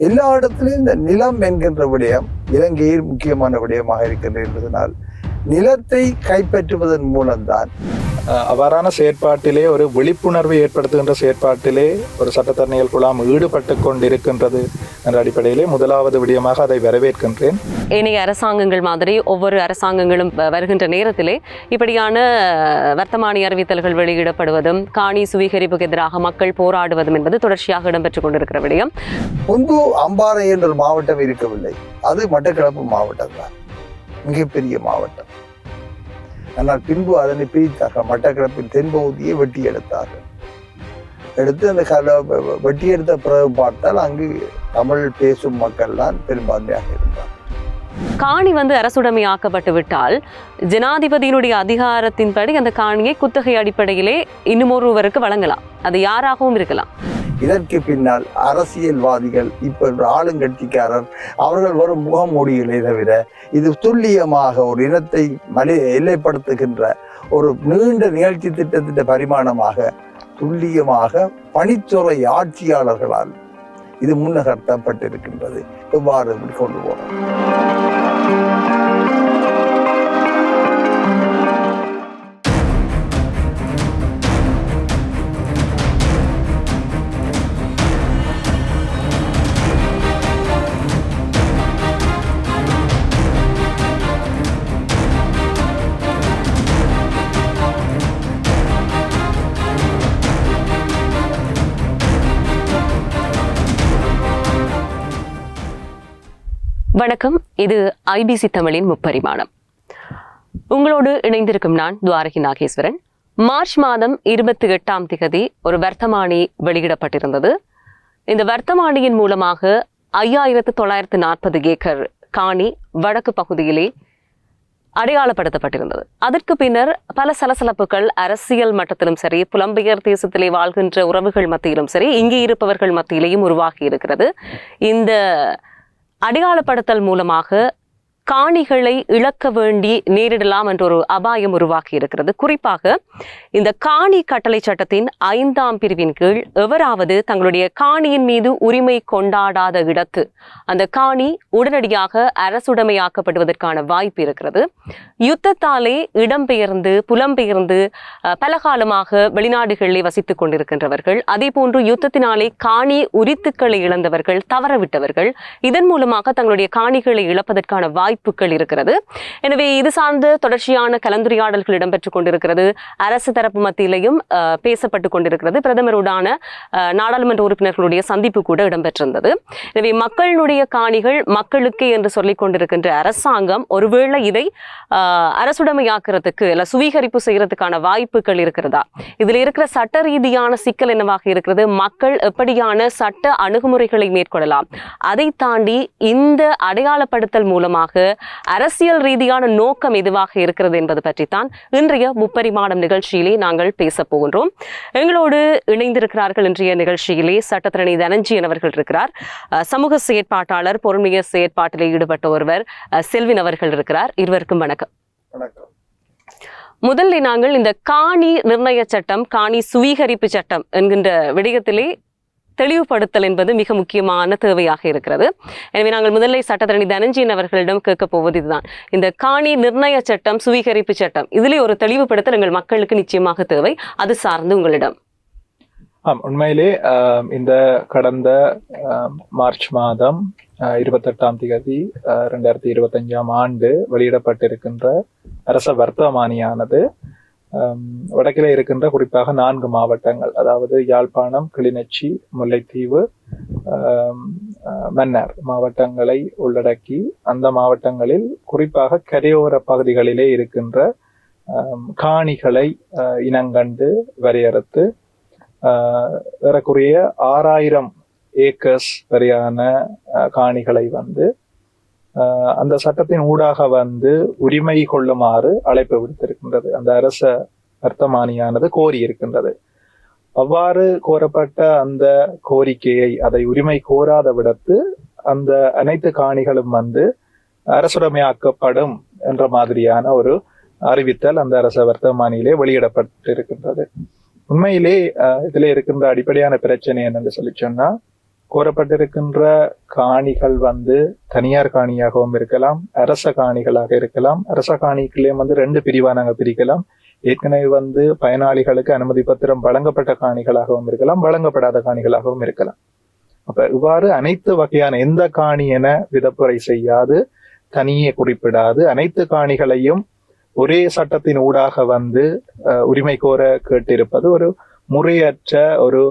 எல்லா இடத்திலும் இந்த நிலம் என்கின்ற விடயம் இலங்கையில் முக்கியமான விடயமாக இருக்கின்றது என்பதனால் நிலத்தை கைப்பற்றுவதன் மூலம்தான். அவ்வாறான செயற்பாட்டிலே ஒரு விழிப்புணர்வை ஏற்படுத்துகின்ற செயற்பாட்டிலே ஒரு சட்டத்தரணிகள் குழாம் ஈடுபட்டு கொண்டிருக்கின்றது என்ற அடிப்படையிலே முதலாவது விடயமாக அதை வரவேற்கின்றேன். ஏனைய அரசாங்கங்கள் மாதிரி ஒவ்வொரு அரசாங்கங்களும் வருகின்ற நேரத்திலே இப்படியான வர்த்தமானி அறிவித்தல்கள் வெளியிடப்படுவதும் காணி சுவீகரிப்புக்கு எதிராக மக்கள் போராடுவதும் என்பது தொடர்ச்சியாக இடம்பெற்றுக் கொண்டிருக்கிற விடயம். முன்பு அம்பாறை என்ற ஒரு மாவட்டம் இருக்கவில்லை. அது மட்டக்களப்பு மாவட்டம் தான். மிகப்பெரிய மாவட்டம். ஆனால் பின்பு அதனை பிரித்தார்கள். மட்டக்களப்பின் தென்பகுதியை வெட்டி எடுத்தார்கள். எடுத்து அந்த கல வெட்டி எடுத்த பிறகு பார்த்தால் அங்கு தமிழ் பேசும் மக்கள் தான் பெரும்பான்மையாக இருந்தார் காணி வந்து அரசுடைமையாக்கப்பட்டு விட்டால் ஜனாதிபதியினுடைய அதிகாரத்தின்படி அந்த காணியை குத்தகை அடிப்படையிலே இன்னும் ஒருவருக்கு வழங்கலாம். அது யாராகவும் இருக்கலாம். இதற்கு பின்னால் அரசியல்வாதிகள் இப்போ ஒரு ஆளுங்கட்சிக்காரர் அவர்கள் வரும் முகமூடிகளை தவிர இது துல்லியமாக ஒரு இனத்தை மலை எல்லைப்படுத்துகின்ற ஒரு நீண்ட நிகழ்ச்சி திட்டத்தின் பரிமாணமாக துல்லியமாக பணித்துறை ஆட்சியாளர்களால் இது முன்னகர்த்தப்பட்டிருக்கின்றது. எவ்வாறு கொண்டு போனோம் வணக்கம். இது ஐபிசி தமிழின் முப்பரிமாணம். உங்களோடு இணைந்திருக்கும் நான் துவாரகி நாகேஸ்வரன். மார்ச் மாதம் இருபத்தி எட்டாம் திகதி ஒரு வர்த்தமானி வெளியிடப்பட்டிருந்தது. இந்த வர்த்தமானியின் மூலமாக ஐயாயிரத்து தொள்ளாயிரத்து நாற்பது ஏக்கர் காணி வடக்கு பகுதியிலே அடையாளப்படுத்தப்பட்டிருந்தது. அதற்கு பின்னர் பல சலசலப்புகள் அரசியல் மட்டத்திலும் சரி புலம்பெயர் தேசத்திலே வாழ்கின்ற உறவுகள் மத்தியிலும் சரி இங்கே இருப்பவர்கள் மத்தியிலேயும் உருவாகி இருக்கிறது. இந்த அடையாளப்படுத்தல் மூலமாக காணிகளை இழக்க வேண்டி நேரிடலாம் என்ற ஒரு அபாயம் உருவாகி இருக்கிறது. குறிப்பாக இந்த காணி கட்டளை சட்டத்தின் ஐந்தாம் பிரிவின் கீழ் எவராவது தங்களுடைய காணியின் மீது உரிமை கொண்டாடாத இடத்து அந்த காணி உடனடியாக அரசுடைமையாக்கப்படுவதற்கான வாய்ப்பு இருக்கிறது. யுத்தத்தாலே இடம்பெயர்ந்து புலம்பெயர்ந்து பலகாலமாக வெளிநாடுகளில் வசித்துக் கொண்டிருக்கின்றவர்கள் அதே போன்று யுத்தத்தினாலே காணி உரித்துக்களை இழந்தவர்கள் தவறவிட்டவர்கள் இதன் மூலமாக தங்களுடைய காணிகளை இழப்பதற்கான வாய்ப்பு வாய்ப்புகள் இருக்கிறது. எனவே இது சார்ந்த தொடர்ச்சியான கலந்துரையாடல்கள் இடம்பெற்றுக் கொண்டிருக்கிறது. அரசு தரப்பு மத்தியிலையும் பேசப்பட்டுக் பேசப்பட்டு கொண்டிருக்கிறது. பிரதமருடான நாடாளுமன்ற உறுப்பினர்களுடைய சந்திப்பு கூட இடம்பெற்றிருந்தது. எனவே மக்களுடைய காணிகள் மக்களுக்கே என்று சொல்லிக் கொண்டிருக்கின்ற அரசாங்கம் ஒருவேளை இதை அரசுடைமையாக்குறதுக்கு இல்ல சுவீகரிப்பு செய்யறதுக்கான வாய்ப்புகள் இருக்கிறதா? இதில் இருக்கிற சட்ட ரீதியான சிக்கல் என்னவாக இருக்கிறது? மக்கள் எப்படியான சட்ட அணுகுமுறைகளை மேற்கொள்ளலாம்? அதை தாண்டி இந்த அடையாளப்படுத்தல் மூலமாக அரசியல் ரீதியான நோக்கம் எதுவாக இருக்கிறது என்பது பற்றித்தான் இன்றைய முப்பரிமாணம் நிகழ்ச்சியிலே நாங்கள் பேசப் போகின்றோம். எங்களோடு இணைந்திருக்கிறார்கள் இன்றைய நிகழ்ச்சியிலே சட்டத்திரணி தனஞ்சயன் அவர்கள் இருக்கிறார். சமூக செயற்பாட்டாளர் பொறுமைய செயற்பாட்டில் ஈடுபட்ட ஒருவர் செல்வின் அவர்கள் இருக்கிறார். இருவருக்கும் வணக்கம். வணக்கம். முதலில் நாங்கள் இந்த காணி நிர்ணய சட்டம் காணி சுவீகரிப்பு சட்டம் என்கின்ற விடயத்திலே தெளிவுபடுத்தல் என்பது மிக முக்கியமான தேவையாக இருக்கிறது. எனவே நாங்கள் முதலில் சட்டத்தரணி தனஞ்சயன் அவர்களிடம் கேட்க போவது இதுதான். இந்த காணி நிர்ணய சட்டம் சுவீகரிப்பு சட்டம் இதிலே ஒரு தெளிவுபடுத்தல் எங்கள் மக்களுக்கு நிச்சயமாக தேவை. அது சார்ந்து உங்களிடம். ஆம் உண்மையிலே இந்த கடந்த மார்ச் மாதம் இருபத்தெட்டாம் தேதி ரெண்டாயிரத்தி இருபத்தஞ்சாம் ஆண்டு வெளியிடப்பட்டிருக்கின்ற அரச வர்த்தமானியானது வடக்கிலே இருக்கின்ற குறிப்பாக நான்கு மாவட்டங்கள் அதாவது யாழ்ப்பாணம் கிளிநொச்சி முல்லைத்தீவு ஆம், மன்னார் மாவட்டங்களை உள்ளடக்கி அந்த மாவட்டங்களில் குறிப்பாக கரையோர பகுதிகளிலே இருக்கின்ற காணிகளை இனங்கண்டு வரையறுத்து ஆஹ் ஏறக்குறைய ஆறாயிரம் ஏக்கர்ஸ் வரையான காணிகளை வந்து அந்த சட்டத்தின் ஊடாக வந்து உரிமை கொள்ளுமாறு அழைப்பு விடுத்திருக்கின்றது. அந்த அரச வர்த்தமானியானது கோரி இருக்கின்றது. அவ்வாறு கோரப்பட்ட அந்த கோரிக்கையை அதை உரிமை கோராத விடத்து அந்த அனைத்து காணிகளும் வந்து அரசுடைமையாக்கப்படும் என்ற மாதிரியான ஒரு அறிவித்தல் அந்த அரச வர்த்தமானியிலே வெளியிடப்பட்டிருக்கின்றது. உண்மையிலே அஹ், இதுல இருக்கின்ற அடிப்படையான பிரச்சனை என்னன்னு சொல்லி சொன்னா கோரப்பட்டிருக்கின்ற காணிகள் வந்து தனியார் காணியாகவும் இருக்கலாம் அரச காணிகளாக இருக்கலாம். அரச காணிகளையும் வந்து ரெண்டு பிரிவாக நாங்கள் பிரிக்கலாம். ஏற்கனவே வந்து பயனாளிகளுக்கு அனுமதி பத்திரம் வழங்கப்பட்ட காணிகளாகவும் இருக்கலாம் வழங்கப்படாத காணிகளாகவும் இருக்கலாம். அப்ப இவ்வாறு அனைத்து வகையான எந்த காணி என விதப்புரை செய்யாது தனியே குறிப்பிடாது. அனைத்து காணிகளையும் ஒரே சட்டத்தின் ஊடாக வந்து உரிமை கோர கேட்டிருப்பது ஒரு முறையற்ற ஒரு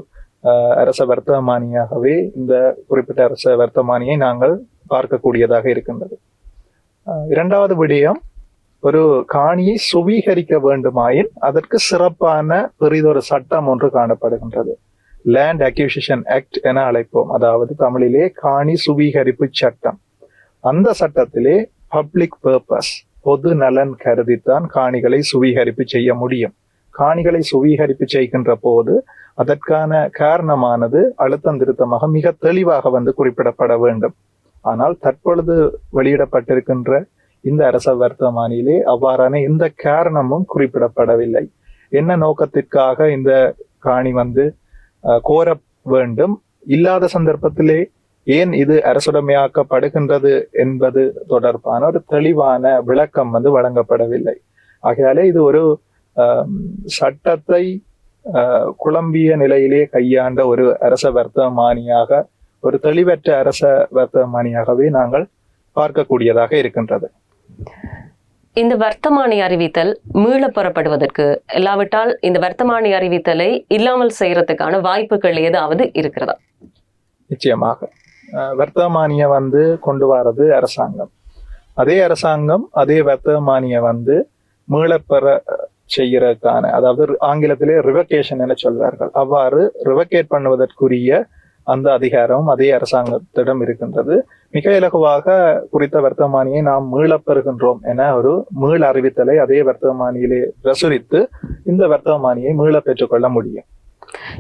அரச வர்த்தமானியாகவே இந்த குறிப்பிட்ட அரச வர்த்தமானியை நாங்கள் பார்க்கக்கூடியதாக இருக்கின்றது. இரண்டாவது விடயம் ஒரு காணியை சுவீகரிக்க வேண்டுமாயின் அதற்கு சிறப்பான பெரிதொரு சட்டம் ஒன்று காணப்படுகின்றது. லேண்ட் அக்யூசிஷன் ஆக்ட் என அழைப்போம். அதாவது தமிழிலே காணி சுவீகரிப்பு சட்டம். அந்த சட்டத்திலே பப்ளிக் பர்பஸ் பொது நலன் கருதித்தான் காணிகளை சுவீகரிப்பு செய்ய முடியும். காணிகளை சுவீகரிப்பு செய்கின்ற போது அதற்கான காரணமானது அழுத்தம் திருத்தமாக மிக தெளிவாக வந்து குறிப்பிடப்பட வேண்டும். ஆனால் தற்பொழுது வெளியிடப்பட்டிருக்கின்ற இந்த அரச வர்த்தமானியிலே அவ்வாறான எந்த காரணமும் குறிப்பிடப்படவில்லை. என்ன நோக்கத்திற்காக இந்த காணி வந்து அஹ், கோர வேண்டும்? இல்லாத சந்தர்ப்பத்திலே ஏன் இது அரசுடைமையாக்கப்படுகின்றது என்பது தொடர்பான ஒரு தெளிவான விளக்கம் வந்து வழங்கப்படவில்லை. ஆகையாலே இது ஒரு சட்டத்தை குழம்பிய நிலையிலே கையாண்ட ஒரு அரச வர்த்தமானியாக ஒரு தெளிவற்ற அரச வர்த்தமானியாகவே நாங்கள் பார்க்கக்கூடியதாக இருக்கின்றது. இந்த வர்த்தமானி அறிவித்தல் மீள பெறப்படுவதற்கு இல்லாவிட்டால் இந்த வர்த்தமானி அறிவித்தலை இல்லாமல் செய்யறதுக்கான வாய்ப்புகள் ஏதாவது இருக்கிறதா? நிச்சயமாக. வர்த்தமானிய வந்து கொண்டு வரது அரசாங்கம். அதே அரசாங்கம் அதே வர்த்தமானிய வந்து மீளப்பெற செய்கிறதுக்கான செய்யறதுக்கான அதாவது ஆங்கிலத்திலே ரிவகேஷன் என சொல்வார்கள். அவ்வாறு ரிவகேட் பண்ணுவதற்குரிய அந்த அதிகாரம் அதே அரசாங்கத்திடம் இருக்கின்றது. மிக இலகுவாக குறித்த வர்த்தமானியை நாம் மீளப் பெறுகின்றோம் என ஒரு மீள் அறிவித்தலை அதே வர்த்தமானியிலே பிரசுரித்து இந்த வர்த்தமானியை மீள பெற்றுக்கொள்ள முடியும்.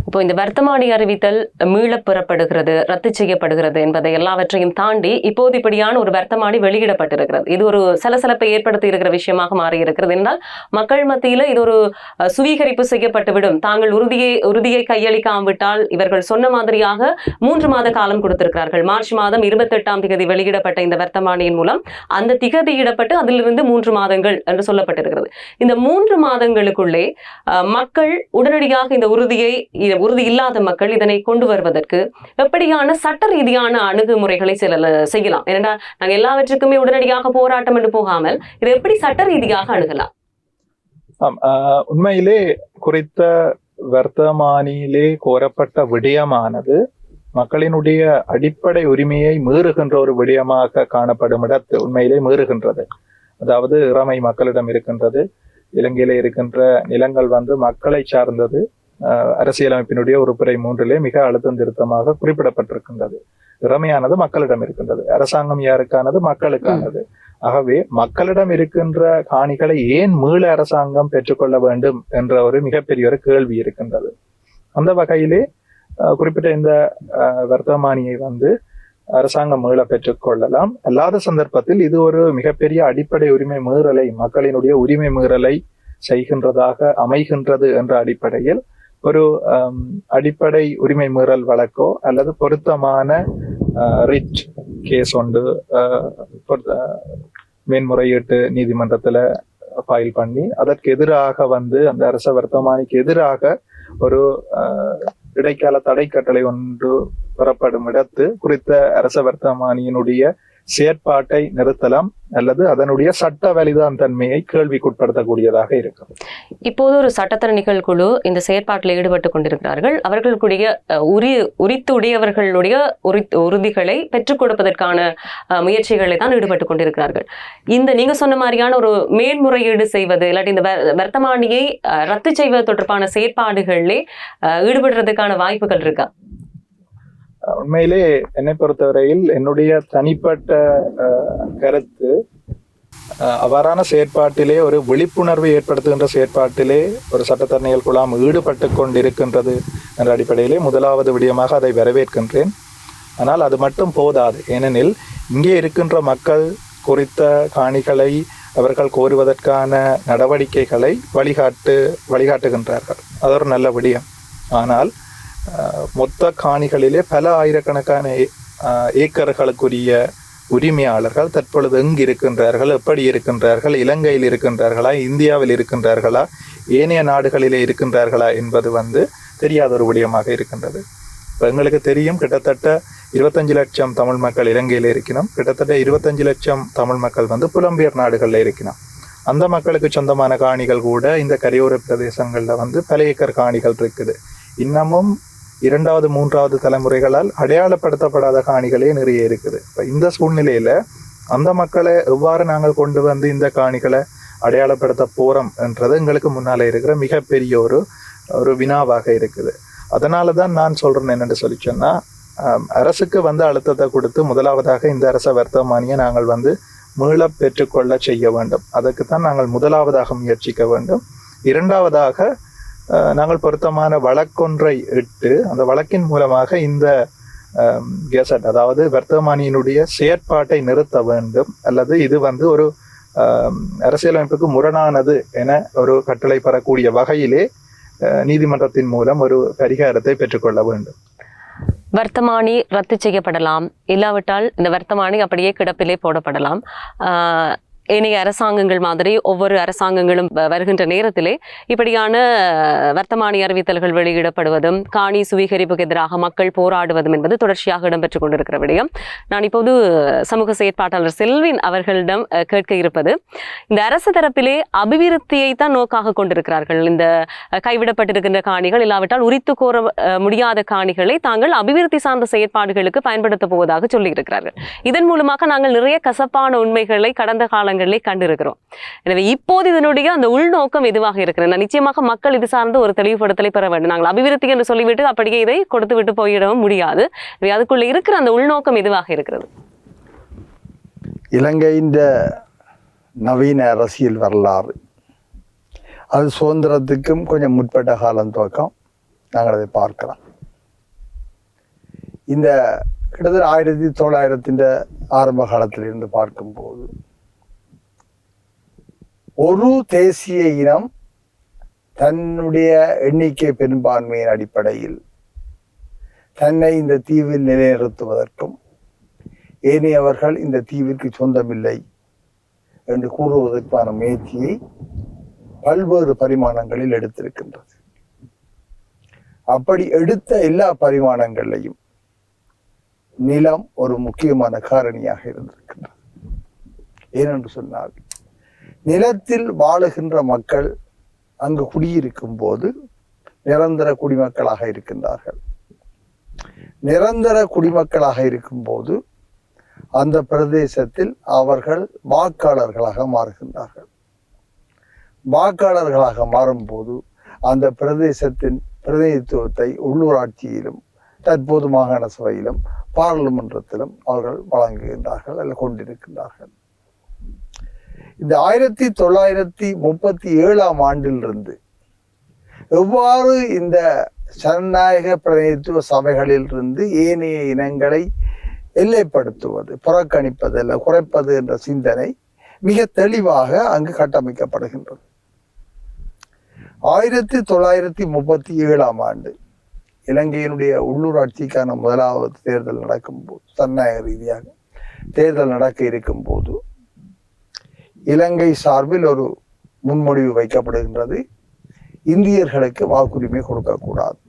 இப்போ இந்த வர்த்தமானி அறிவித்தல் மீள பெறப்படுகிறது ரத்து செய்யப்படுகிறது என்பதை எல்லாவற்றையும் தாண்டி இப்போது இப்படியான ஒரு வர்த்தமானி வெளியிடப்பட்டிருக்கிறது. இது ஒரு சலசலப்பை ஏற்படுத்தி இருக்கிற விஷயமாக மாறி இருக்கிறது என்றால் மக்கள் மத்தியில இது ஒரு அஹ், சுவீகரிப்பு செய்யப்பட்டுவிடும் தாங்கள் உறுதியை உறுதியை கையளிக்காவிட்டால் இவர்கள் சொன்ன மாதிரியாக மூன்று மாத காலம் கொடுத்திருக்கிறார்கள். மார்ச் மாதம் இருபத்தெட்டாம் திகதி வெளியிடப்பட்ட இந்த வர்த்தமானியின் மூலம் அந்த திகதியிடப்பட்டு அதிலிருந்து மூன்று மாதங்கள் என்று சொல்லப்பட்டிருக்கிறது. இந்த மூன்று மாதங்களுக்குள்ளே அஹ், மக்கள் உடனடியாக இந்த உறுதியை உறுதி இல்லாத மக்கள் இதனை கொண்டு வருவதற்கு எப்படியான சட்ட ரீதியான அணுகுமுறைகளை சில செய்யலாம். ஏன்னா நாங்கள் எல்லாவற்றுக்குமே உடனடியாக போராட்டம் என்று போகாமல் இதை எப்படி சட்ட ரீதியாக அணுகலாம்? உண்மையிலே குறித்த வர்த்தமானியிலே கோரப்பட்ட விடயமானது மக்களினுடைய அடிப்படை உரிமையை மீறுகின்ற ஒரு விடயமாக காணப்படும் இடத்து உண்மையிலே மீறுகின்றது. அதாவது இறமை மக்களிடம் இருக்கின்றது இலங்கையில இருக்கின்ற நிலங்கள் வந்து மக்களை சார்ந்தது அரசியலமைப்பினுடைய உறுப்புரை மூன்றிலே மிக அழுத்தம் திருத்தமாக குறிப்பிடப்பட்டிருக்கின்றது. திறமையானது மக்களிடம் இருக்கின்றது. அரசாங்கம் யாருக்கானது? மக்களுக்கானது. ஆகவே மக்களிடம் இருக்கின்ற காணிகளை ஏன் மீள அரசாங்கம் பெற்றுக்கொள்ள வேண்டும் என்ற ஒரு மிகப்பெரிய ஒரு கேள்வி இருக்கின்றது. அந்த வகையிலே அஹ், குறிப்பிட்ட இந்த வர்த்தமானியை வந்து அரசாங்கம் மீள பெற்றுக்கொள்ளலாம். அல்லாத சந்தர்ப்பத்தில் இது ஒரு மிகப்பெரிய அடிப்படை உரிமை மீறலை மக்களினுடைய உரிமை மீறலை செய்கின்றதாக அமைகின்றது என்ற அடிப்படையில் ஒரு um, அடிப்படை உரிமை மீறல் வழக்கோ அல்லது பொருத்தமான uh, ரிட் கேஸ் ஒன்று uh, பொருத்த- uh, மேன்முறையீட்டு நீதிமன்றத்துல ஃபைல் பண்ணி அதற்கு எதிராக வந்து அந்த அரச வர்த்தமானிக்கு எதிராக ஒரு இடைக்கால தடை கட்டளை ஒன்று பெறப்படும் இடத்து குறித்த அரச வர்த்தமானியினுடைய செயற்பாட்டை நிறுத்தலாம் அல்லது அதனுடைய சட்ட வலிதான் தன்மையை கேள்விக்குட்படுத்தக்கூடியதாக இருக்கும். இப்போது ஒரு சட்டத்தரணிகள் குழு இந்த செயற்பாட்டில் ஈடுபட்டு கொண்டிருக்கிறார்கள். அவர்களுடைய அஹ், உரித்துடையவர்களுடைய உரி உறுதிகளை பெற்றுக் கொடுப்பதற்கான அஹ், முயற்சிகளை தான் ஈடுபட்டு கொண்டிருக்கிறார்கள். இந்த நீங்க சொன்ன மாதிரியான ஒரு மேன்முறையீடு செய்வது இல்லாட்டி இந்த வர்த்தமானியை ரத்து செய்வது தொடர்பான செயற்பாடுகளிலே அஹ், ஈடுபடுறதுக்கான வாய்ப்புகள் இருக்கா? உண்மையிலே என்னை பொறுத்தவரையில் என்னுடைய தனிப்பட்ட கருத்து அவ்வாறான செயற்பாட்டிலே ஒரு விழிப்புணர்வை ஏற்படுத்துகின்ற செயற்பாட்டிலே ஒரு சட்டத்தரணிகள் குழாம் ஈடுபட்டு கொண்டிருக்கின்றது என்ற அடிப்படையிலே முதலாவது விடயமாக அதை வரவேற்கின்றேன். ஆனால் அது மட்டும் போதாது. ஏனெனில் இங்கே இருக்கின்ற மக்கள் குறித்த காணிகளை அவர்கள் கோருவதற்கான நடவடிக்கைகளை வழிகாட்டு வழிகாட்டுகின்றார்கள். அது ஒரு நல்ல விடயம். ஆனால் மொத்த காணிகளிலே பல ஆயிரக்கணக்கான ஏ- ஏக்கர்களுக்குரிய உரிமையாளர்கள் தற்பொழுது எங்கு இருக்கின்றார்கள் எப்படி இருக்கின்றார்கள் இலங்கையில் இருக்கின்றார்களா இந்தியாவில் இருக்கின்றார்களா ஏனைய நாடுகளிலே இருக்கின்றார்களா என்பது வந்து தெரியாத ஒரு விடயமாக இருக்கின்றது. இப்போ எங்களுக்கு தெரியும் கிட்டத்தட்ட இருபத்தஞ்சு லட்சம் தமிழ் மக்கள் இலங்கையில் இருக்கணும் கிட்டத்தட்ட இருபத்தஞ்சு லட்சம் தமிழ் மக்கள் வந்து புலம்பெயர் நாடுகளில் இருக்கணும் அந்த மக்களுக்கு சொந்தமான காணிகள் கூட இந்த கரையோர பிரதேசங்களில் வந்து பல ஏக்கர் காணிகள் இருக்குது. இன்னமும் இரண்டாவது மூன்றாவது தலைமுறைகளால் அடையாளப்படுத்தப்படாத காணிகளே நிறைய இருக்குது. இப்போ இந்த சூழ்நிலையில் அந்த மக்களை எவ்வாறு நாங்கள் கொண்டு வந்து இந்த காணிகளை அடையாளப்படுத்த போகிறோம் என்றது எங்களுக்கு முன்னாலே இருக்கிற மிகப்பெரிய ஒரு ஒரு வினாவாக இருக்குது. அதனால தான் நான் சொல்கிறேன் என்னென்னு சொல்லி சொன்னால் அரசுக்கு வந்து அழுத்தத்தை கொடுத்து முதலாவதாக இந்த அரச வர்த்தமானியை நாங்கள் வந்து மீள பெற்றுக்கொள்ள செய்ய வேண்டும். அதற்கு தான் நாங்கள் முதலாவதாக முயற்சிக்க வேண்டும். இரண்டாவதாக நாங்கள் பொருத்தமான வழக்கொன்றை இட்டு அந்த வழக்கின் மூலமாக இந்த கெசட் அதாவது வர்த்தமானியினுடைய செயற்பாட்டை நிறுத்த வேண்டும் அல்லது இது வந்து ஒரு அரசியலமைப்புக்கு முரணானது என ஒரு கட்டளை பெறக்கூடிய வகையிலே நீதிமன்றத்தின் மூலம் ஒரு பரிகாரத்தை பெற்றுக்கொள்ள வேண்டும். வர்த்தமானி ரத்து செய்யப்படலாம். இல்லாவிட்டால் இந்த வர்த்தமானி அப்படியே கிடப்பிலே போடப்படலாம். ஆஹ் ஏனைய அரசாங்கங்கள் மாதிரி ஒவ்வொரு அரசாங்கங்களும் வருகின்ற நேரத்திலே இப்படியான வர்த்தமானி அறிவித்தல்கள் வெளியிடப்படுவதும் காணி சுவீகரிப்புக்கு எதிராக மக்கள் போராடுவதும் என்பது தொடர்ச்சியாக இடம்பெற்றுக் கொண்டிருக்கிற விடயம். நான் இப்போது சமூக செயற்பாட்டாளர் செல்வின் அவர்களிடம் கேட்க இருப்பது இந்த அரசு தரப்பிலே அபிவிருத்தியை தான் நோக்காக கொண்டிருக்கிறார்கள். இந்த கைவிடப்பட்டிருக்கின்ற காணிகள் இல்லாவிட்டால் உரித்து கோர முடியாத காணிகளை தாங்கள் அபிவிருத்தி சார்ந்த செயற்பாடுகளுக்கு பயன்படுத்த போவதாக சொல்லியிருக்கிறார்கள். இதன் மூலமாக நாங்கள் நிறைய கசப்பான உண்மைகளை கடந்த இடங்களிலே கண்டிருக்கிறோம். எனவே இப்போது இதனுடைய அந்த உள்நோக்கம் எதுவாக இருக்கிறது? நான் நிச்சயமாக மக்கள் இது சார்ந்த ஒரு தெளிவுபடுத்தலை பெற வேண்டும். நாங்கள் அபிவிருத்தி என்று சொல்லிவிட்டு அப்படியே இதை கொடுத்து விட்டு போயிடவும் முடியாது. எனவே அதுக்குள்ள இருக்கிற அந்த உள்நோக்கம் எதுவாக இருக்கிறது? இலங்கையின் நவீன அரசியல் வரலாறு. அது சுதந்திரத்துக்கும் கொஞ்சம் முற்பட்ட காலம் துவக்கம். நாங்கள் அதை பார்க்கலாம். இந்த கிட்டத்தட்ட ஆயிரத்தி தொள்ளாயிரத்தின் ஆரம்ப காலத்திலிருந்து பார்க்கும்போது ஒரு தேசிய இனம் தன்னுடைய எண்ணிக்கை பெரும்பான்மையின் அடிப்படையில் தன்னை இந்த தீவில் நிலைநிறுத்துவதற்கும் ஏனையவர்கள் இந்த தீவிற்கு சொந்தமில்லை என்று கூறுவதற்கான முயற்சியை பல்வேறு பரிமாணங்களில் எடுத்திருக்கின்றது. அப்படி எடுத்த எல்லா பரிமாணங்களையும் நிலம் ஒரு முக்கியமான காரணியாக இருந்திருக்கின்றது. ஏனென்று சொன்னால் நிலத்தில் வாழுகின்ற மக்கள் அங்கு குடியிருக்கும் போது நிரந்தர குடிமக்களாக இருக்கின்றார்கள். நிரந்தர குடிமக்களாக இருக்கும்போது அந்த பிரதேசத்தில் அவர்கள் வாக்காளர்களாக மாறுகின்றார்கள். வாக்காளர்களாக மாறும்போது அந்த பிரதேசத்தின் பிரதிநிதித்துவத்தை உள்ளூராட்சியிலும் தற்போது மாகாண சபையிலும் பாராளுமன்றத்திலும் அவர்கள் வழங்குகின்றார்கள் அல்ல கொண்டிருக்கின்றார்கள். இந்த ஆயிரத்தி தொள்ளாயிரத்தி முப்பத்தி ஏழாம் ஆண்டிலிருந்து எவ்வாறு இந்த ஜனநாயக பிரதிநிதித்துவ சபைகளிலிருந்து ஏனைய இனங்களை எல்லைப்படுத்துவது புறக்கணிப்பது அல்ல குறைப்பது என்ற சிந்தனை மிக தெளிவாக அங்கு கட்டமைக்கப்படுகின்றது. ஆயிரத்தி தொள்ளாயிரத்தி முப்பத்தி ஏழாம் ஆண்டு இலங்கையினுடைய உள்ளூராட்சிக்கான முதலாவது தேர்தல் நடக்கும் போது ஜனநாயக ரீதியாக தேர்தல் நடக்க இருக்கும் போது இலங்கை சார்பில் ஒரு முன்மொழிவு வைக்கப்படுகின்றது. இந்தியர்களுக்கு வாக்குரிமை கொடுக்கக்கூடாது.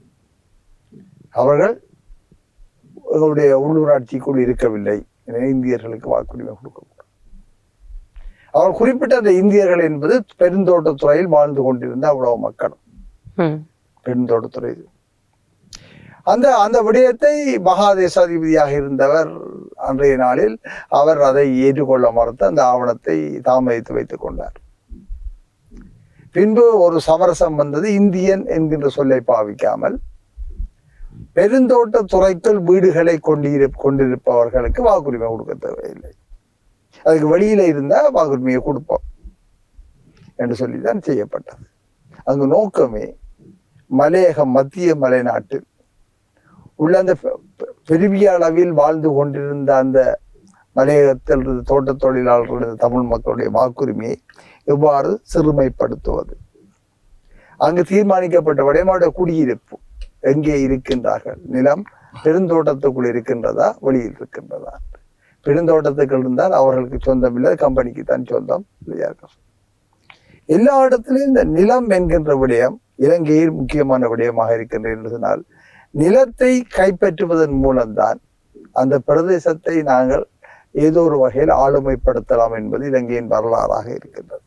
அவர்கள் அவருடைய உள்ளூராட்சிக்குள் இருக்கவில்லை. எனவே இந்தியர்களுக்கு வாக்குரிமை கொடுக்கக்கூடாது. அவர் குறிப்பிட்ட அந்த இந்தியர்கள் என்பது பெருந்தோட்டத்துறையில் வாழ்ந்து கொண்டிருந்த அவ்வளவு மக்கள். பெருந்தோட்டத்துறை அந்த அந்த விடயத்தை மகாதேசாதிபதியாக இருந்தவர் அன்றைய நாளில் அவர் அதை ஏற்றுக்கொள்ள மறுத்து அந்த ஆவணத்தை தாமதித்து வைத்துக் கொண்டார். பின்பு ஒரு சமரசம் வந்தது இந்தியன் என்கின்ற சொல்லை பாவிக்காமல் பெருந்தோட்ட துறைக்குள் வீடுகளை கொண்டிரு கொண்டிருப்பவர்களுக்கு வாக்குரிமை கொடுக்க தேவையில்லை. அதுக்கு வெளியில இருந்தா வாக்குரிமையை கொடுப்போம் என்று சொல்லிதான் செய்யப்பட்டது. அங்கு நோக்கமே மலையகம் மத்திய மலைநாட்டில் உள்ள அந்த பெருவிய அளவில் வாழ்ந்து கொண்டிருந்த அந்த மலையகத்தில் இருந்த தோட்டத் தொழிலாளர்கள் தமிழ் மக்களுடைய வாக்குரிமையை எவ்வாறு சிறுமைப்படுத்துவது? அங்கு தீர்மானிக்கப்பட்ட விடயமாவுடைய குடியிருப்பு எங்கே இருக்கின்றார்கள்? நிலம் பெருந்தோட்டத்துக்குள் இருக்கின்றதா? வெளியில் இருக்கின்றதா? பெருந்தோட்டத்துக்குள் இருந்தால் அவர்களுக்கு சொந்தம் இல்லை கம்பெனிக்கு தான் சொந்தம் இல்லையா? இருக்கும். எல்லா இடத்திலும் இந்த நிலம் என்கின்ற விடயம் இலங்கையில் முக்கியமான விடயமாக இருக்கின்றது. என்று சொன்னால் நிலத்தை கைப்பற்றுவதன் மூலம்தான் அந்த பிரதேசத்தை நாங்கள் ஏதோ ஒரு வகையில் ஆளுமைப்படுத்தலாம் என்பது இலங்கையின் வரலாறாக இருக்கின்றது.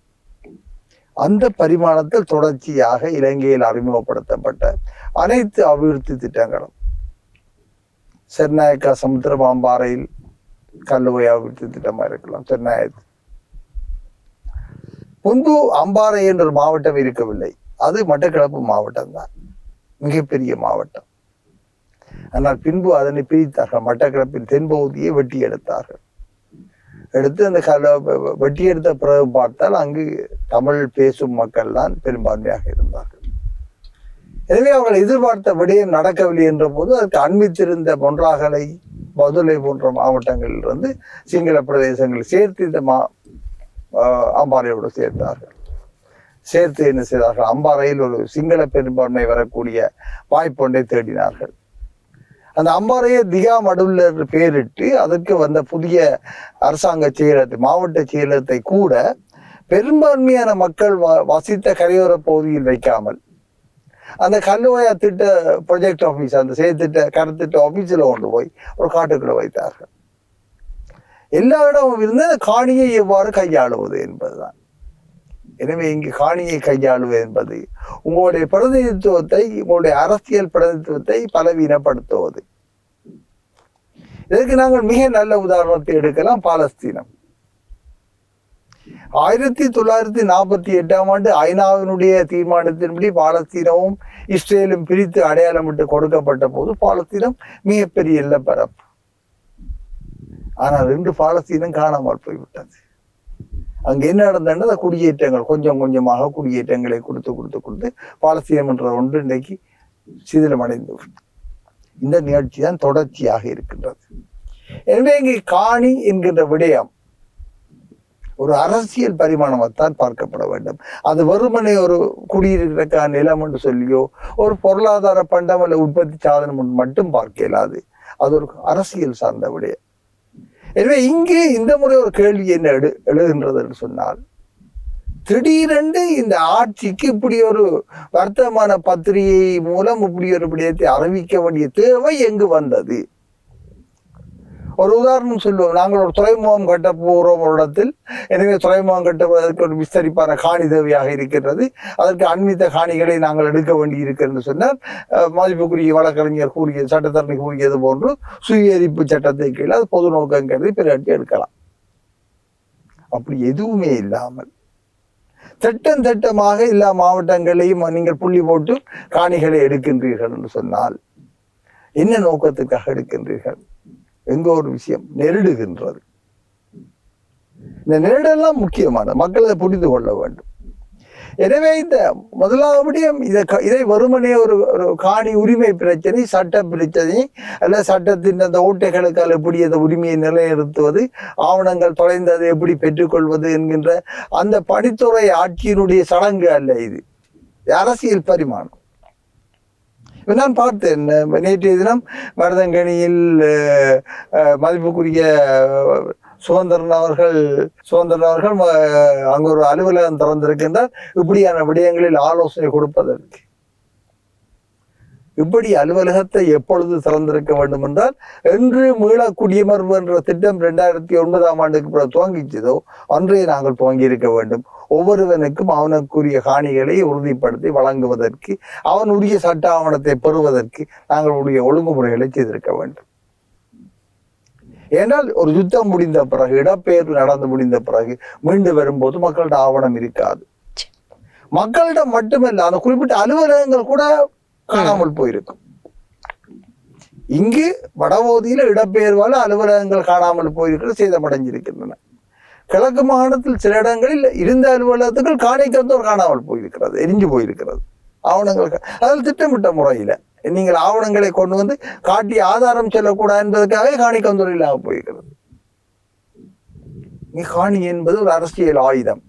அந்த பரிமாணத்தில் தொடர்ச்சியாக இலங்கையில் அறிமுகப்படுத்தப்பட்ட அனைத்து அபிவிருத்தி திட்டங்களும் செர்நாயக்கா சமுத்திர பாம்பாறையில் கல்லுவை அபிவிருத்தி திட்டமா இருக்கலாம் செர்நாயத்து முன்பு அம்பாறை என்ற மாவட்டம் இருக்கவில்லை. அது மட்டக்களப்பு மாவட்டம் தான் மிகப்பெரிய மாவட்டம். ஆனால் பின்பு அதனை பிரித்தார்கள். மட்டக்களப்பின் தென்பகுதியை வெட்டி எடுத்தார்கள். எடுத்து அந்த கல வெட்டி எடுத்த பிறகு பார்த்தால் அங்கு தமிழ் பேசும் மக்கள் தான் பெரும்பான்மையாக இருந்தார்கள். எனவே அவர்கள் எதிர்பார்த்த விடயம் நடக்கவில்லை என்ற போது அதற்கு அண்மித்திருந்த பொன்றாகலை பதுளை போன்ற மாவட்டங்களில் இருந்து சிங்கள பிரதேசங்கள் சேர்த்து இந்த மா அம்பாறையோடு சேர்த்தார்கள். சேர்த்து என்ன செய்தார்கள்? அம்பாறையில் ஒரு சிங்கள பெரும்பான்மை வரக்கூடிய வாய்ப்பொன்றை தேடினார்கள். அந்த அம்பாறையை திகா மடுவில் என்று பெயரிட்டு அதற்கு வந்த புதிய அரசாங்க செயலகத்தை மாவட்ட செயலகத்தை கூட பெரும்பான்மையான மக்கள் வசித்த கரையோர பகுதியில் வைக்காமல் அந்த கல்லுவாயா திட்ட ப்ரொஜெக்ட் ஆஃபீஸ் அந்த செயற்திட்ட கருத்திட்ட ஆஃபீஸில் கொண்டு போய் ஒரு காட்டுக்குள்ள வைத்தார்கள். எல்லா இடமும் இருந்து காணியை எவ்வாறு கையாளுவது என்பதுதான். எனவே இங்கு காணியை கையாளுவது என்பது உங்களுடைய பிரதிநிதித்துவத்தை உங்களுடைய அரசியல் பிரதிநிதித்துவத்தை பலவீனப்படுத்துவது. இதற்கு நாங்கள் மிக நல்ல உதாரணத்தை எடுக்கலாம் பாலஸ்தீனம். ஆயிரத்தி தொள்ளாயிரத்தி நாற்பத்தி எட்டாம் ஆண்டு ஐநாவினுடைய தீர்மானத்தின்படி பாலஸ்தீனமும் இஸ்ரேலும் பிரித்து அடையாளமிட்டு கொடுக்கப்பட்ட போது பாலஸ்தீனம் மிகப்பெரிய எல்லப்பரப்பு. ஆனால் ரெண்டு பாலஸ்தீனம் காணாமல் போய்விட்டது. அங்க என்ன நடந்ததுன்னா அந்த குடியேற்றங்கள் கொஞ்சம் கொஞ்சமாக குடியேற்றங்களை கொடுத்து கொடுத்து கொடுத்து பாலஸ்தீனம் என்ற ஒன்று இன்றைக்கு சிதிலமடைந்து இந்த நிகழ்ச்சி தான் தொடர்ச்சியாக இருக்கின்றது. எனவே இங்கே காணி என்கின்ற விடயம் ஒரு அரசியல் பரிமாணமாகத்தான் பார்க்கப்பட வேண்டும். அது வெறுமனே ஒரு குடியிருக்கிறக்கான நிலம் என்று சொல்லியோ ஒரு பொருளாதார பண்டம் அல்ல உற்பத்தி சாதனம் மட்டும் பார்க்க இயலாது. அது ஒரு அரசியல் சார்ந்த விடயம். எனவே இங்கே இந்த முறை ஒரு கேள்வி என்ன எழு எழுகின்றது என்று சொன்னால் திடீரென்று இந்த ஆட்சிக்கு இப்படி ஒரு வர்த்தமான பத்திரிகை மூலம் இப்படி ஒரு விடயத்தை அறிவிக்க வேண்டிய தேவை எங்கு வந்தது? ஒரு உதாரணம் சொல்லுவோம். நாங்கள் ஒரு துறைமுகம் கட்ட போகிறோம் ஒரு இடத்தில். எனவே துறைமுகம் கட்டுவதற்கு ஒரு விஸ்தரிப்பான காணி தேவையாக இருக்கின்றது. அதற்கு அண்மித்த காணிகளை நாங்கள் எடுக்க வேண்டி இருக்கிறது சொன்னால் மதிப்புக்குரிய வழக்கறிஞர் கூறிய சட்டத்தரணி கூறியது போன்று சுயரிப்பு சட்டத்தை கீழே அது பொது நோக்கம் கருதி பிறகு எடுக்கலாம். அப்படி எதுவுமே இல்லாமல் திட்டம் திட்டமாக எல்லா மாவட்டங்களையும் நீங்கள் புள்ளி போட்டு காணிகளை எடுக்கின்றீர்கள் என்று சொன்னால் என்ன நோக்கத்துக்காக எடுக்கின்றீர்கள்? எங்க ஒரு விஷயம்? நெருடுகின்றது. இந்த நெருடெல்லாம் முக்கியமானது மக்கள் அதை புரிந்து கொள்ள வேண்டும். எனவே இந்த முதலாவடியும் இதை க- இதை வெறுமனே ஒரு ஒரு காணி உரிமை பிரச்சனை சட்ட பிரச்சனை அல்ல சட்டத்தின் அந்த ஓட்டைகளுக்கால் எப்படி அந்த உரிமையை நிலைநிறுத்துவது ஆவணங்கள் தொலைந்ததை எப்படி பெற்றுக்கொள்வது என்கின்ற அந்த பணித்துறை ஆட்சியினுடைய சடங்கு அல்ல இது அரசியல் பரிமாணம். இப்ப நான் பார்த்தேன். நேற்றைய தினம் மருதங்கணியில் அஹ், மதிப்புக்குரிய சுதந்திரன் அவர்கள் சுதந்திரன் அவர்கள் அஹ், அங்கு ஒரு அலுவலகம் திறந்திருக்கின்றார். இப்படியான விடயங்களில் ஆலோசனை கொடுப்பதற்கு. இப்படி அலுவலகத்தை எப்பொழுது திறந்திருக்க வேண்டும் என்றால் என்று மீள குடியமர்வு என்ற திட்டம் ரெண்டாயிரத்தி ஒன்பதாம் ஆண்டுக்கு பிறகு துவங்கிச்சதோ அன்றைய நாங்கள் துவங்கி இருக்க வேண்டும். ஒவ்வொருவனுக்கும் அவனுக்குரிய காணிகளை உறுதிப்படுத்தி வழங்குவதற்கு அவனுடைய சட்ட ஆவணத்தை பெறுவதற்கு நாங்கள் உடைய ஒழுங்குமுறைகளை செய்திருக்க வேண்டும். ஏனால் ஒரு யுத்தம் முடிந்த பிறகு இடப்பெயர்வு நடந்து முடிந்த பிறகு மீண்டு வரும்போது மக்கள்கிட்ட ஆவணம் இருக்காது. மக்களிடம் மட்டுமல்ல அந்த குறிப்பிட்ட அலுவலகங்கள் கூட காணாமல் போயிருக்கும். இங்கு வடபகுதியில இடப்பெயர்வால அலுவலகங்கள் காணாமல் போயிருக்கிறது சேதமடைஞ்சிருக்கின்றன. கிழக்கு மாகாணத்தில் சில இடங்களில் இருந்த அலுவலகத்துகள் காணிக்கத்தோர் காணாமல் போயிருக்கிறது எரிஞ்சு போயிருக்கிறது. ஆவணங்கள் அதில் திட்டமிட்ட முறையில நீங்கள் ஆவணங்களை கொண்டு வந்து காட்டி ஆதாரம் செல்லக்கூடாது என்பதற்காகவே காணிக்கந்தோர் இல்லாமல் போயிருக்கிறது. காணி என்பது ஒரு அரசியல் ஆயுதம்.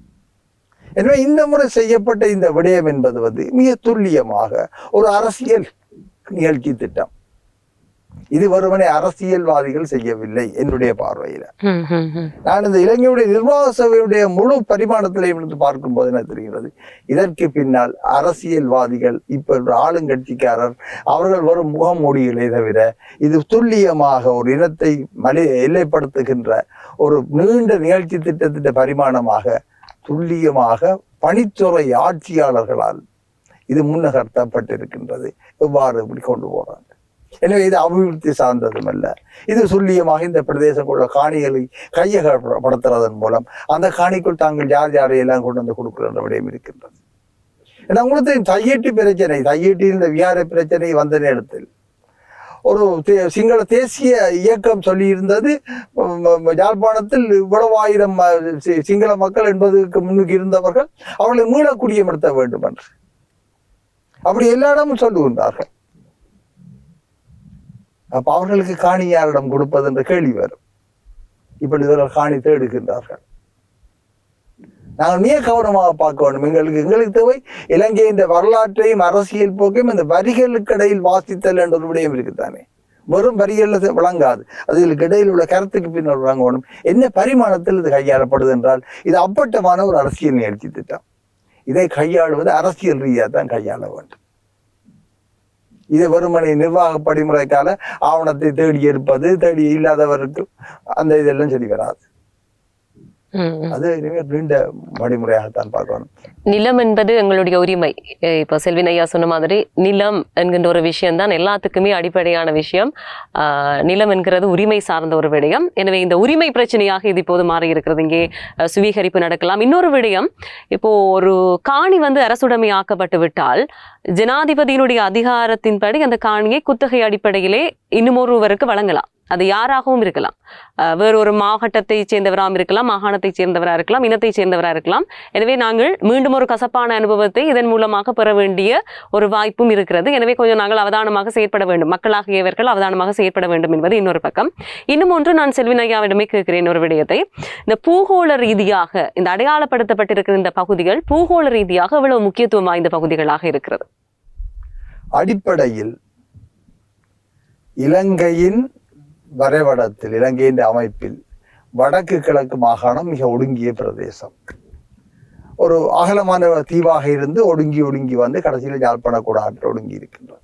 எனவே இந்த முறை செய்யப்பட்ட இந்த விடயம் என்பது வந்து மிக துல்லியமாக ஒரு அரசியல் நிகழ்ச்சி திட்டம். இது வெறுமனே அரசியல்வாதிகள் செய்யவில்லை என்னுடைய பார்வையில. நான் இந்த இலங்கையுடைய நிர்வாக சபையுடைய முழு பரிமாணத்திலையும் இருந்து பார்க்கும்போது என்ன தெரிகிறது? இதற்கு பின்னால் அரசியல்வாதிகள் இப்ப ஒரு ஆளுங்கட்சிக்காரர் அவர்கள் வரும் முகமூடிகளே தவிர இது துல்லியமாக ஒரு இனத்தை மலை எல்லைப்படுத்துகின்ற ஒரு நீண்ட நிகழ்ச்சி திட்டத்தின் பரிமாணமாக துல்லியமாக பணித்துறை ஆட்சியாளர்களால் இது முன்னகர்த்தப்பட்டிருக்கின்றது. எவ்வாறு இப்படி கொண்டு போறாங்க? எனவே இது அபிவிருத்தி சார்ந்ததும் அல்ல. இது துல்லியமாக இந்த பிரதேசக்குள்ள காணிகளை கையகப்படுத்துறதன் மூலம் அந்த காணிக்குள் தாங்கள் யார் யாரையெல்லாம் கொண்டு வந்து கொடுக்கிற விடயம் இருக்கின்றது. ஏன்னா உங்களுக்கு தையீட்டு பிரச்சனை தையீட்டில் இந்த விகார பிரச்சனை வந்த நேரத்தில் ஒரு தே- சிங்கள தேசிய இயக்கம் சொல்லியிருந்தது. யாழ்ப்பாணத்தில் இவ்வளவு ஆயிரம் சிங்கள மக்கள் என்பதுக்கு முன்னுக்கு இருந்தவர்கள் அவர்களை மீள குடியமர்த்த வேண்டும் என்று. அப்படி எல்லா இடமும் சொல்லுகின்றார்கள் அப்ப அவர்களுக்கு காணி யாரிடம் கொடுப்பது என்ற கேள்வி வரும். இப்படி இவர்கள் காணி தேடுகின்றார்கள். நாங்கள் மிக கவனமாக பார்க்க வேண்டும். எங்களுக்கு எங்களுக்கு தேவை இலங்கை இந்த வரலாற்றையும் அரசியல் போக்கையும் இந்த வரிகளுக்கு இடையில் வாசித்தல் என்ற ஒரு விடயம் இருக்குதானே? வெறும் வரிகளில் விளங்காது. அதுகளுக்கு இடையில் உள்ள கருத்துக்கு பின்னர் விளங்க வேணும் என்ன பரிமாணத்தில் இது கையாளப்படுது என்றால் இது அப்பட்டமான ஒரு அரசியல் நிகழ்ச்சி திட்டம். இதை கையாளுவது அரசியல் ரீதியாக தான் கையாள வேண்டும். இது வெறுமனை நிர்வாக படிமுறைக்கால ஆவணத்தை தேடி எடுப்பது தேடி இல்லாதவருக்கு அந்த இதெல்லாம் சரி வராது. அது நீண்ட வழிமுறையாகத்தான் பார்க்கணும். நிலம் என்பது எங்களுடைய உரிமை. இப்போ செல்வின் ஐயா சொன்ன மாதிரி நிலம் என்கின்ற ஒரு விஷயம் தான் எல்லாத்துக்குமே அடிப்படையான விஷயம். நிலம் என்கிறது உரிமை சார்ந்த ஒரு விடயம். எனவே இந்த உரிமை பிரச்சனையாக இது இப்போது மாறி இருக்கிறது. இங்கே சுவீகரிப்பு நடக்கலாம். இன்னொரு விடயம் இப்போ ஒரு காணி வந்து அரசுடைமை ஆக்கப்பட்டு விட்டால் ஜனாதிபதியினுடைய அதிகாரத்தின்படி அந்த காணியை குத்தகை அடிப்படையிலே இன்னும் ஒருவருக்கு வழங்கலாம். அது யாராகவும் இருக்கலாம். வேறு ஒரு மாவட்டத்தை சேர்ந்தவராகவும் இருக்கலாம் மாகாணத்தை சேர்ந்தவராக இருக்கலாம் இனத்தை சேர்ந்தவராக இருக்கலாம். எனவே நாங்கள் மீண்டும் ஒரு கசப்பான அனுபவத்தை இதன் மூலமாக பெற வேண்டிய ஒரு வாய்ப்பும் இருக்கிறது. எனவே கொஞ்சம் நாங்கள் அவதானமாக செயற்பட வேண்டும். மக்களாகியவர்கள் அவதானமாக செயற்பட வேண்டும் என்பது இன்னொரு பக்கம். இன்னும் ஒன்று நான் செல்வின் ஐயாவிடமே கேட்கிறேன் ஒரு விடயத்தை. இந்த பூகோள ரீதியாக இந்த அடையாளப்படுத்தப்பட்டிருக்கிற இந்த பகுதிகள் பூகோள ரீதியாக எவ்வளவு முக்கியத்துவம் வாய்ந்த பகுதிகளாக இருக்கிறது? அடிப்படையில் இலங்கையின் வரைபடத்தில் இலங்கையின் அமைப்பில் வடக்கு கிழக்கு மாகாணம் மிக ஒடுங்கிய பிரதேசம். ஒரு அகலமான தீவாக இருந்து ஒடுங்கி ஒடுங்கி வந்து கடைசியில் யாழ்ப்பாண கூடாற்று ஒடுங்கி இருக்கின்றது.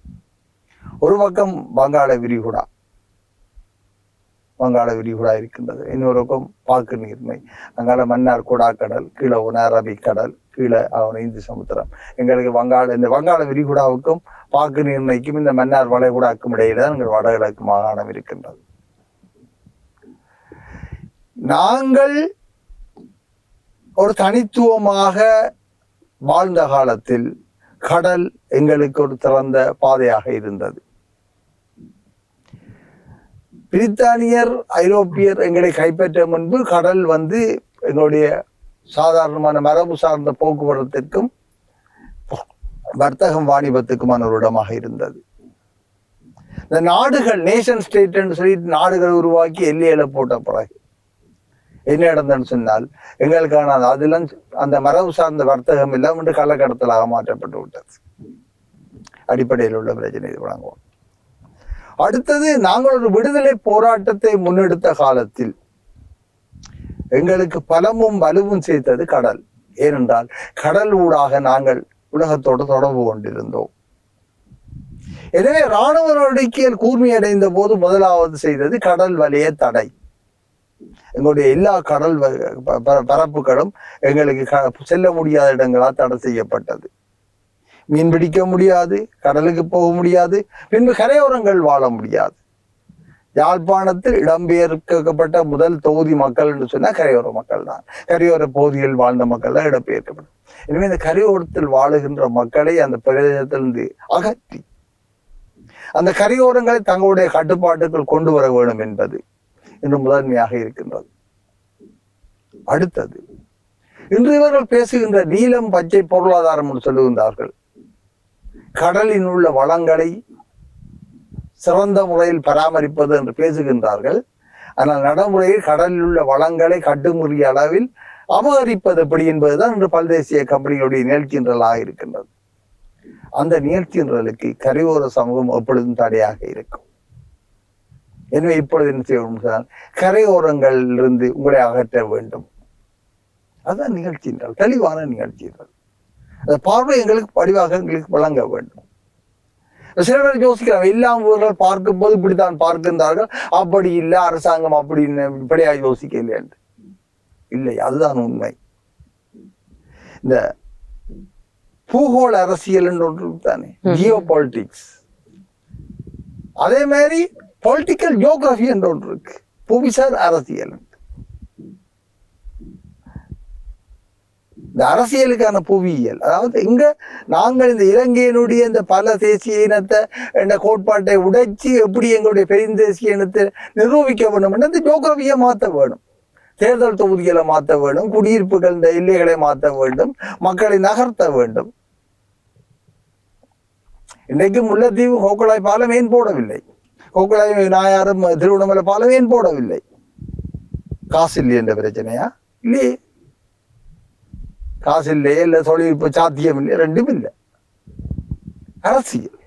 ஒரு பக்கம் வங்காள விரிகுடா வங்காள விரிகுடா இருக்கின்றது. இன்னொரு பக்கம் பாக்கு நீர்மை அங்கால மன்னார் குடாக்கடல் கீழே உன கடல் கீழே அவன் இந்து சமுத்திரம். எங்களுக்கு வங்காள இந்த வங்காள விரிகுடாவுக்கும் பாக்கு நீர்மைக்கும் இந்த மன்னார் வளைகுடாக்கும் இடையில தான் எங்கள் வடகிழக்கு மாகாணம் இருக்கின்றது. நாங்கள் ஒரு தனித்துவமாக வாழ்ந்த காலத்தில் கடல் எங்களுக்கு ஒரு திறந்த பாதையாக இருந்தது. பிரித்தானியர் ஐரோப்பியர் எங்களை கைப்பற்ற முன்பு கடல் வந்து எங்களுடைய சாதாரணமான மரபு சார்ந்த போக்குவரத்திற்கும் வர்த்தகம் வாணிபத்துக்குமான ஒரு இடமாக இருந்தது. இந்த நாடுகள் நேஷன் ஸ்டேட் சொல்லி நாடுகள் உருவாக்கி எல்லையில போட்ட பிறகு என்ன நடந்ததுன்னு சொன்னால் எங்களுக்கான அந்த அந்த மரபு சார்ந்த வர்த்தகம் எல்லாம் இன்று கள்ளக்கடத்தலாக மாற்றப்பட்டு விட்டது. அடிப்படையில் உள்ள பிரச்சனை இது வழங்குவோம். அடுத்தது நாங்கள் ஒரு விடுதலை போராட்டத்தை முன்னெடுத்த காலத்தில் எங்களுக்கு பலமும் வலுவும் சேர்த்தது கடல். ஏனென்றால் கடல் ஊடாக நாங்கள் உலகத்தோடு தொடர்பு கொண்டிருந்தோம். எனவே இராணுவ நடவடிக்கையில் கூர்மையடைந்த போது முதலாவது செய்தது கடல் வலைய தடை. எங்களுடைய எல்லா கடல் ப- பரப்புகளும் எங்களுக்கு க- செல்ல முடியாத இடங்களால் தடை செய்யப்பட்டது. மீன் பிடிக்க முடியாது கடலுக்கு போக முடியாது பின்பு கரையோரங்கள் வாழ முடியாது. யாழ்ப்பாணத்தில் இடம்பெயர்க்கப்பட்ட முதல் தொகுதி மக்கள் என்று சொன்னா கரையோர மக்கள் தான். கரையோர பகுதியில் வாழ்ந்த மக்கள் தான் இடம்பெயர்க்கப்படும் எனவே இந்த கரையோரத்தில் வாழுகின்ற மக்களை அந்த பிரதேசத்திலிருந்து அகற்றி அந்த கரையோரங்களை தங்களுடைய கட்டுப்பாட்டுக்குள் கொண்டு வர வேண்டும் என்பது இன்னும் முதன்மையாக இருக்கின்றது. அடுத்தது இன்று இவர்கள் பேசுகின்ற நீலம் பச்சை பொருளாதாரம் என்று சொல்லுகின்றார்கள். கடலில் உள்ள வளங்களை சிறந்த முறையில் பராமரிப்பது என்று பேசுகின்றார்கள். ஆனால் நடைமுறையில் கடலில் உள்ள வளங்களை கட்டுமுறிய அளவில் அபகரிப்பது எப்படி என்பதுதான் இன்று பல்தேசிய கம்பெனிகளுடைய நிகழ்ச்சின்றலாக இருக்கின்றது. அந்த நிகழ்ச்சின்றலுக்கு கரையோர சமூகம் எப்பொழுதும் தடையாக இருக்கும். எனவே இப்பொழுது என்ன செய்ய சொன்னால், கரையோரங்களிலிருந்து உங்களை அகற்ற வேண்டும். அதுதான் நிகழ்ச்சி என்றால் தெளிவான நிகழ்ச்சி என்றால். அந்த பார்வை எங்களுக்கு படிவாக எங்களுக்கு வழங்க வேண்டும். சில பேர் யோசிக்கிறாங்க இல்லாமல் பார்க்கும்போது இப்படித்தான் பார்க்கின்றார்கள். அப்படி இல்லை அரசாங்கம் அப்படி இப்படியா யோசிக்க என்று. இல்லை அதுதான் உண்மை. இந்த பூகோள அரசியல் என்று ஒன்று தானே. ஜியோ பாலிட்டிக்ஸ் அதே மாதிரி பொலிட்டிக்கல் ஜியோகிராஃபி என்று ஒன்று இருக்கு. புவிசார் அரசியல். இந்த அரசியலுக்கான புவியியல். அதாவது இங்க நாங்கள் இந்த இலங்கையினுடைய இந்த பல தேசிய இனத்தை என்ற கோட்பாட்டை உடைச்சு எப்படி எங்களுடைய பெருந்தேசிய இனத்தை நிரூபிக்க வேண்டும் இந்த ஜோகிரபியை மாற்ற வேணும் தேர்தல் தொகுதிகளை மாற்ற வேண்டும். குடியிருப்புகள் இந்த எல்லைகளை மாற்ற வேண்டும். மக்களை நகர்த்த வேண்டும். இன்றைக்கு முல்லைத்தீவு கோக்குழாய் பாலம் ஏன் போடவில்லை. கோக்குழாய் நாயாரும் திருவண்ணாமலை பாலம் ஏன் போடவில்லை? காசு இல்லையே என்ற பிரச்சனையா? இல்லையே. காசு இல்லையே இல்லை தொழில்நுட்ப சாத்தியம் இல்லையே ரெண்டும் இல்லை. அரசியல்.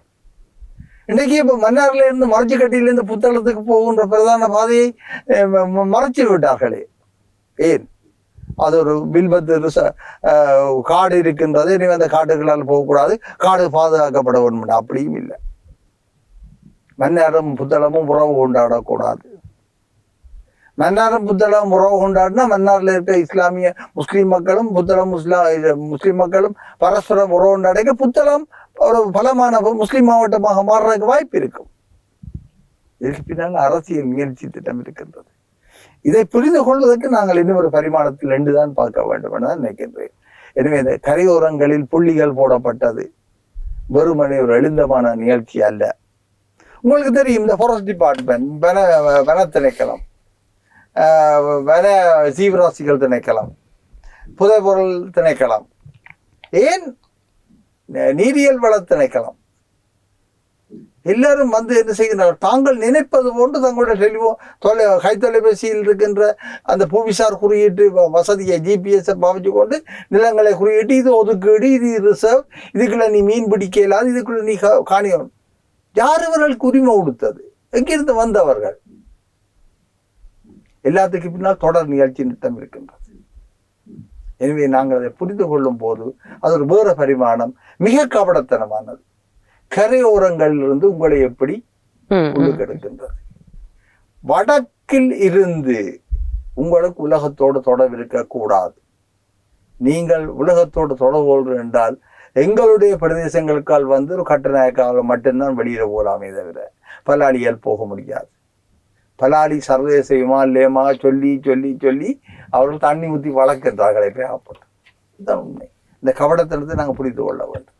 இன்னைக்கு இப்ப மன்னார்ல இருந்து மறைச்சிக்கட்டியில இருந்து புத்தளத்துக்கு போகின்ற பிரதான பாதையை ம- மறைச்சு விட்டார்களே. ஏன்? அது ஒரு பில்பத்து காடு இருக்கின்றது இனிமே அந்த காட்டுகளால் போகக்கூடாது. காடு பாதுகாக்கப்பட வேண்டும். அப்படியும் இல்லை. மன்னரும் புத்தளமும் உறவு கொண்டாடக்கூடாது. மன்னாரும் புத்தளம் உறவு கொண்டாடினா மன்னாரில் இருக்க இஸ்லாமிய முஸ்லீம் மக்களும் புத்தளம் முஸ்லாம் முஸ்லீம் மக்களும் பரஸ்பரம் உறவு கொண்டாடிக்க புத்தளம் ஒரு பலமான முஸ்லீம் மாவட்டமாக மாறுறதுக்கு வாய்ப்பு இருக்கும். இதற்கு பின்னால் அரசியல் முயற்சி திட்டம் இருக்கின்றது. இதை புரிந்து கொள்வதற்கு நாங்கள் இன்னும் ஒரு பரிமாணத்தில் ரெண்டு தான் பார்க்க வேண்டும் என தான் நினைக்கின்றேன். எனவே இந்த கரையோரங்களில் புள்ளிகள் போடப்பட்டது. வெறுமனே ஒரு எழுந்தமான நிகழ்ச்சி அல்ல. உங்களுக்கு தெரியும் இந்த ஃபாரஸ்ட் டிபார்ட்மெண்ட் வன வன திணைக்களம். வன ஜீவராசிகள் திணைக்களம். புதைப்பொருள் திணைக்களம். ஏன்? நீரியல் வள திணைக்களம். எல்லாரும் வந்து என்ன செய்கிறார்கள் தாங்கள் நினைப்பது போன்று தங்களுடைய டெலிவோ தொலை கைத்தொலைபேசியில் இருக்கின்ற அந்த புவிசார் குறியீட்டு வ- வசதியை ஜிபிஎஸ்ஸை பாவிச்சு கொண்டு நிலங்களை குறியீட்டு இது ஒதுக்கீடு இது ரிசர்வ் இதுக்குள்ள நீ மீன் பிடிக்க இயலாது இதுக்குள்ள நீ கா- யார் இவர்களுக்கு உரிமை கொடுத்தது எங்கிருந்து வந்தவர்கள்? எல்லாத்துக்கு பின்னால் தொடர் நிகழ்ச்சி நிட்டம் இருக்கின்றது. எனவே நாங்கள் அதை புரிந்து கொள்ளும் போது அது ஒரு வேற பரிமாணம் மிக கபடத்தனமானது. கரையோரங்களிலிருந்து உங்களை எப்படி. உள்ளுக்கெடுக்கின்றது வடக்கில் இருந்து உங்களுக்கு உலகத்தோடு தொடர்பு இருக்கக்கூடாது நீங்கள் உலகத்தோடு தொடர்பு என்றால் எங்களுடைய பிரதேசங்களுக்கால் வந்து ஒரு கட்டுநாயக்காவில் மட்டும்தான் வெளியிட போகலாமே தவிர பலாளியால் போக முடியாது. பலாலி சர்வதேச விமானிலயமாக சொல்லி சொல்லி சொல்லி அவர்கள் தண்ணி ஊற்றி வளர்க்கின்றார்களே பேகப்பட்டு இதுதான் உண்மை. இந்த கவடத்திலிருந்து நாங்கள் புரிந்து கொள்ள வேண்டும்.